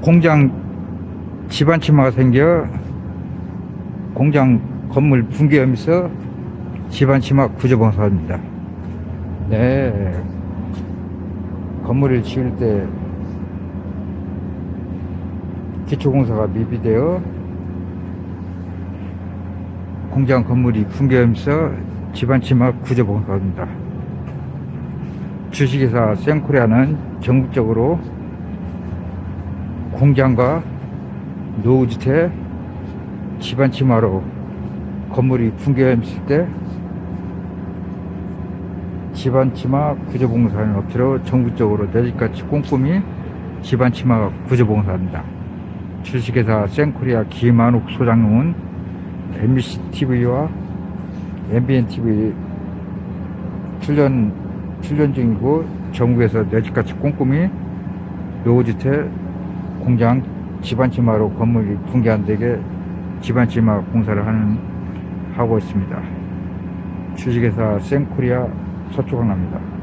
공장 집안 침하가 생겨 공장 건물 붕괴하면서 집안 침하 구조봉사입니다. 네. 건물을 지을 때 기초공사가 미비되어 공장 건물이 붕괴하면서 집안 침하 구조봉사입니다. 주식회사 생코리아는 전국적으로 공장과 노후주택 집안 침하로 건물이 붕괴했을 때 집안 침하 구조봉사하는 업체로 전국적으로 내집같이 꼼꼼히 집안 침하 구조봉사합니다. 주식회사 생코리아 김한욱 소장님은 MBC TV와 MBN TV 출연 출연 중이고 전국에서 내집같이 꼼꼼히 노후주택 공장 집안 침하로 건물이 붕괴 안 되게 집안 침하 공사를 하는 하고 있습니다. 주식회사 생코리아 서초강납니다.